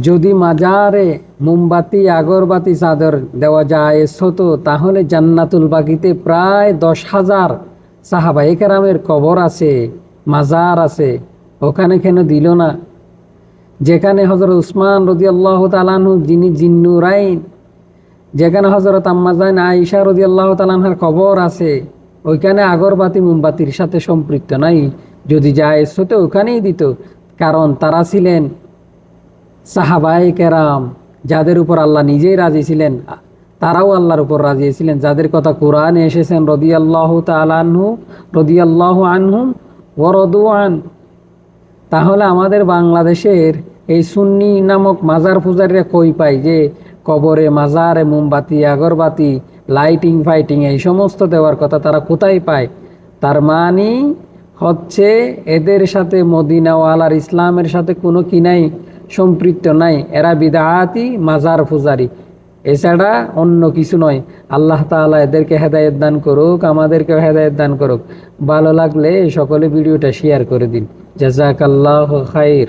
যদি মাজারে মোমবাতি, আগরবাতি চাদর দেওয়া যায় হতো তাহলে জান্নাতুল বাকিতে প্রায় দশ হাজার সাহাবা একরামের কবর আছে, মাজার আছে। ওখানে কেন দিল না? যেখানে হজরত উসমান রদি আল্লাহ তালানহু যিনি জিন্নুরাইন, যেখানে হজরত আম্মাজাইন আইসা রদি আল্লাহ তালানহার কবর আছে, ওইখানে আগরবাতি, মোমবাতির সাথে সম্পৃক্ত নাই। যদি যায় হতো ওখানেই দিত। কারণ তারা ছিলেন সাহাবাই কেরাম, যাদের উপর আল্লাহ নিজেই রাজি ছিলেন, তারাও আল্লাহর উপর রাজি ছিলেন। যাদের কথা কোরআনে এসেছেন রদি আল্লাহ তালানহু রদি আল্লাহ আনহুম রদুয়ান তাহলে আমাদের বাংলাদেশের এই সুন্নি নামক মাজার পূজারীরা কই পায় যে কবরে মাজারে, মোমবাতি, আগরবাতি, লাইটিং, ফাইটিং, এই সমস্ত দেওয়ার কথা তারা কোথায় পায়? তার মানে হচ্ছে এদের সাথে মদিনাওয়ালার ইসলামের সাথে কোনো কি নাই? সম্পৃক্ত নাই। এরা বিদাহাতি মাজার ফুজারি এছাড়া অন্য কিছু নয়। আল্লাহ তালা এদেরকে হেদায়ত দান করুক, আমাদেরকেও হেদায়ত দান করুক। ভালো লাগলে সকলে ভিডিওটা শেয়ার করে দিন। জাজাকাল্লাহ খাইর।